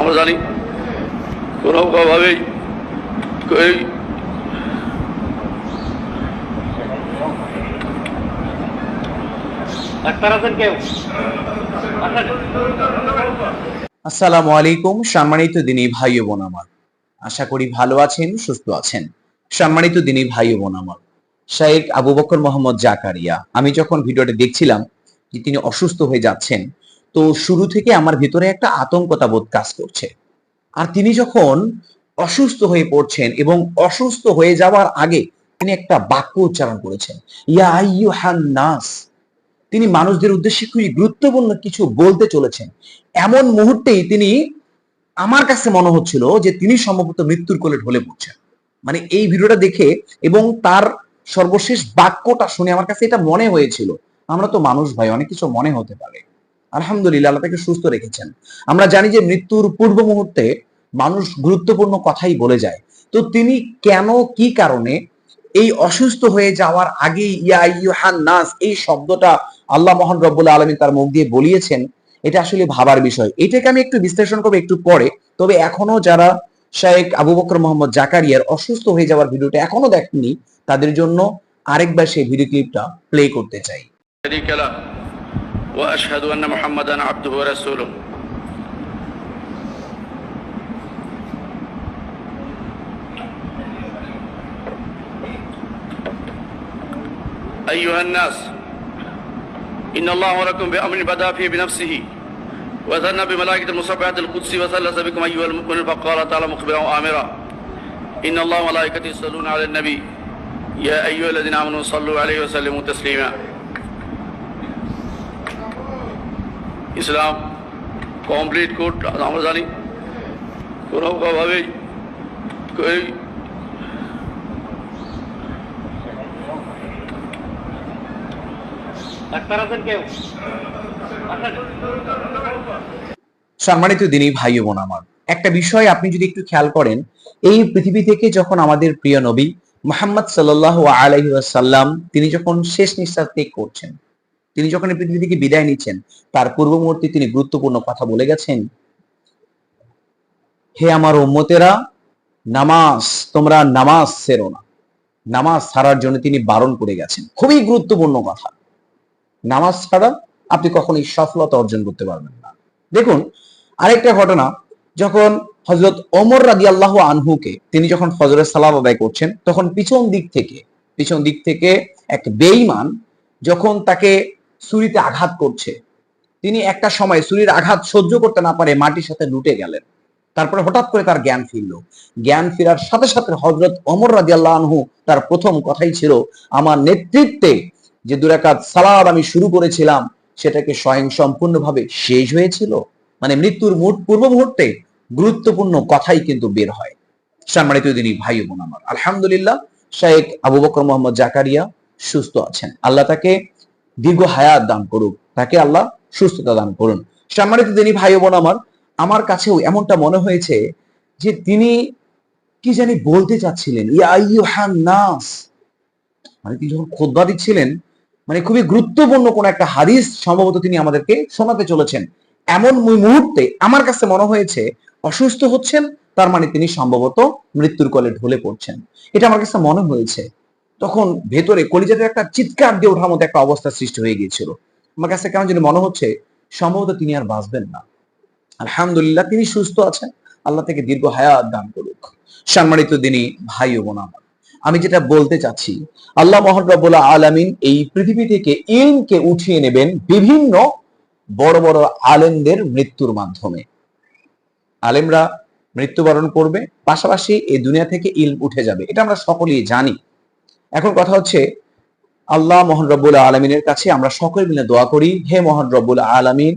আমরা জানি এই কেউ? আসসালামু আলাইকুম সম্মানিত দিনী ভাই ও বোন আমার। আশা করি ভালো আছেন সুস্থ আছেন। সম্মানিত দিনী ভাই ও বোন আমার শাহেখ আবু বকর মোহাম্মদ জাকারিয়া। আমি যখন ভিডিওটা দেখছিলাম যে তিনি অসুস্থ হয়ে যাচ্ছেন তো শুরু থেকে আমার ভিতরে একটা আতঙ্কতা বোধ কাজ করছে। আর তিনি যখন অসুস্থ হয়ে পড়ছেন এবং অসুস্থ হয়ে যাওয়ার আগে তিনি একটা বাক্য উচ্চারণ করেছেন, ইয়া নাস। তিনি মানুষদের উদ্দেশ্যে খুবই গুরুত্বপূর্ণ কিছু বলতে চলেছেন। এমন মুহূর্তেই তিনি আমার কাছে মনে হচ্ছিল যে তিনি সম্ভবত মৃত্যুর কোলে ঢলে পড়ছেন। মানে এই ভিডিওটা দেখে এবং তার সর্বশেষ বাক্যটা শুনে আমার কাছে এটা মনে হয়েছিল। আমরা তো মানুষ ভাই, অনেক কিছু মনে হতে পারে। আলহামদুলিল্লাহ, আল্লাহ তাকে সুস্থ রেখেছেন। আমরা জানি যে মৃত্যুর পূর্ব মুহূর্তে মানুষ গুরুত্বপূর্ণ কথাই বলে যায়। তো তিনি কেন, কি কারণে এই অসুস্থ হয়ে যাওয়ার আগে ইয়া নাস, এই শব্দটা আল্লাহ মহান রব্বুল আলমী তার মুখ দিয়ে বলিয়েছেন, এটা আসলে ভাবার বিষয়। এটাকে আমি একটু বিশ্লেষণ করব একটু পরে। তবে এখনও যারা শায়েক আবু বকর মোহাম্মদ জাকারিয়ার অসুস্থ হয়ে যাওয়ার ভিডিওটা এখনও দেখেননি, তাদের জন্য আরেকবার সেই ভিডিও ক্লিপটা প্লে করতে চাই। وأشهد أن محمدا عبده ورسوله. أيها الناس إن الله امركم بأمر بدا فيه بنفسه وثنى بملائكة المصبحات القدس وثلث بكم أيها المؤمنون فقال تعالى مخبرا وامرا إن الله وملائكته يصلون على النبي يا أيها الذين آمنوا صلوا عليه وسلموا تسليما. ইসলাম কমপ্লিট কোর্ট আমরা জানি। কোনো ভাবেই এই ডাক্তার আছেন কেউ? আসেন সম্মানিত দিনী ভাই বোন আমার একটা বিষয় আপনি যদি একটু খেয়াল করেন এই পৃথিবী থেকে যখন আমাদের প্রিয় নবী মোহাম্মদ সাল্লাহ আলহি সাল্লাম তিনি যখন শেষ নিঃশ্বাস ত্যাগ করছেন তিনি যখন এই পৃথিবী থেকে বিদায় নিচ্ছেন, তার পূর্ব মুহূর্তে তিনি গুরুত্বপূর্ণ কথা বলে গেছেন। হে আমার উম্মতেরা, নামাজ, তোমরা নামাজ সেরো না। নামাজ ছাড়ার জন্য তিনি বারণ করে গেছেন। খুবই গুরুত্বপূর্ণ কথা। নামাজ ছাড়া আপনি কখনোই সফলতা অর্জন করতে পারবেন না। দেখুন, আরেকটা ঘটনা, যখন হজরত ওমর রাজি আল্লাহ আনহুকে তিনি যখন ফজরের সালাম আদায় করছেন, তখন পিছন দিক থেকে, পিছন দিক থেকে এক বেঈমান যখন তাকে ছুরিতে আঘাত করছে। তিনি একটা সময় ছুরির আঘাত সহ্য করতে না পারে মাটির সাথে লুটে গেলেন। তারপরে হঠাৎ করে তার জ্ঞান ফিরল। জ্ঞান ফেরার সাথে সাথে হজরত ওমর রাজি আনহু তার প্রথম কথাই ছিল, আমার নেতৃত্বে যে দুরাকাত সালাদ আমি শুরু করেছিলাম, সেটাকে স্বয়ং সম্পূর্ণভাবে শেষ হয়েছিল। মানে মৃত্যুর মুহূর্ত, পূর্ব মুহূর্তে গুরুত্বপূর্ণ কথাই কিন্তু বের হয়। সম্মানিত দিনই ভাই বোন আমার, আলহামদুলিল্লাহ শাহেক আবু বকর মোহাম্মদ জাকারিয়া সুস্থ আছেন। আল্লাহ তাকে দীর্ঘ হায়াত দান করুক, তাকে আল্লাহ সুস্থতা দান করুন। সম্মানিত দিনই ভাই বোন আমার আমার কাছেও এমনটা মনে হয়েছে যে তিনি কি জানি বলতে চাচ্ছিলেন নাস। মানে তিনি যখন খোদবা দিচ্ছিলেন মানে খুবই গুরুত্বপূর্ণ কোন একটা হাদিস সম্ভবত তিনি আমাদেরকে শোনাতে চলেছেন। এমন মুহূর্তে আমার কাছে মনে হয়েছে, অসুস্থ হচ্ছেন, তার মানে তিনি সম্ভবত মৃত্যুর কলে ঢলে পড়ছেন। এটা আমার কাছে মনে হয়েছে। তখন ভেতরে কলিজাতে একটা চিৎকার দিয়ে ওঠার মতো একটা অবস্থা সৃষ্টি হয়ে গিয়েছিল। আমার কাছে কেমন যেন মনে হচ্ছে, সম্ভবত তিনি আর বাঁচবেন না। আলহামদুলিল্লাহ, তিনি সুস্থ আছেন। আল্লাহ থেকে দীর্ঘ হায়াত দান করুক। সম্মানিত দিনই ভাই ও বোন আমার, আমি যেটা বলতে চাচ্ছি, আল্লাহ মোহাম্মদ রব্বুল্লাহ আলামিন এই পৃথিবী থেকে ইলমকে উঠিয়ে নেবেন বিভিন্ন বড় বড় আলেমদের মৃত্যুর মাধ্যমে। আলেমরা মৃত্যুবরণ করবে, পাশাপাশি এই দুনিয়া থেকে ইলম উঠে যাবে। এটা আমরা সকলেই জানি। এখন কথা হচ্ছে, আল্লাহ মোহন রব্বুল আলমিনের কাছে আমরা সকলে মিলে দোয়া করি, হে মোহন রব্বুল আলমিন,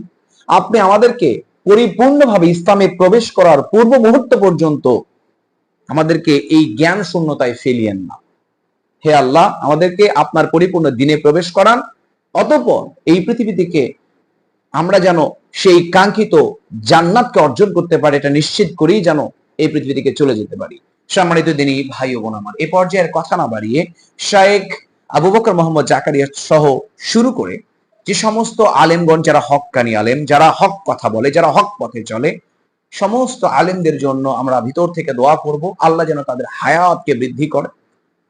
আপনি আমাদেরকে পরিপূর্ণভাবে ইসলামে প্রবেশ করার পূর্ব মুহূর্ত পর্যন্ত আমাদেরকে এই জ্ঞান শূন্যতায় ফেলিয়েন না। হে আল্লাহ, আমাদেরকে আপনার পরিপূর্ণ দিনে প্রবেশ করান, অতঃপর এই পৃথিবী থেকে আমরা যেন সেই কাঙ্ক্ষিত জান্নাতকে অর্জন করতে পারি, এটা নিশ্চিত করেই যেন এই পৃথিবী থেকে চলে যেতে পারি। সম্মানিত দিনই ভাই ও বোন আমার, এ পর্যায়ের কথা না বাড়িয়ে শায়েক আবু বকর মোহাম্মদ জাকারিয়া সহ শুরু করে যে সমস্ত আলেমগণ যারা হক্কানি আলেম, যারা হক কথা বলে, যারা হক পথে চলে, সমস্ত আলেমদের জন্য আমরা ভিতর থেকে দোয়া করব, আল্লাহ যেন তাদের হায়াতকে বৃদ্ধি করে,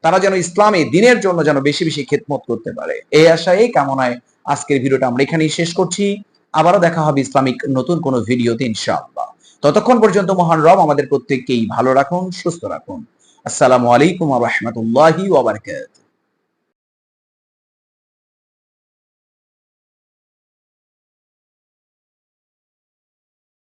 তারা যেন ইসলামী দিনের জন্য যেন বেশি বেশি খেদমত করতে পারে। এই আশায়, এই কামনায় আজকের ভিডিওটা আমরা এখানেই শেষ করছি। আবারও দেখা হবে ইসলামিক নতুন কোনো ভিডিওতে, ইনশাআল্লাহ। ততক্ষণ পর্যন্ত মহান রব আমাদের প্রত্যেককেই ভালো রাখুন সুস্থ রাখুন। আসসালামু আলাইকুম ওয়া ওবরকাত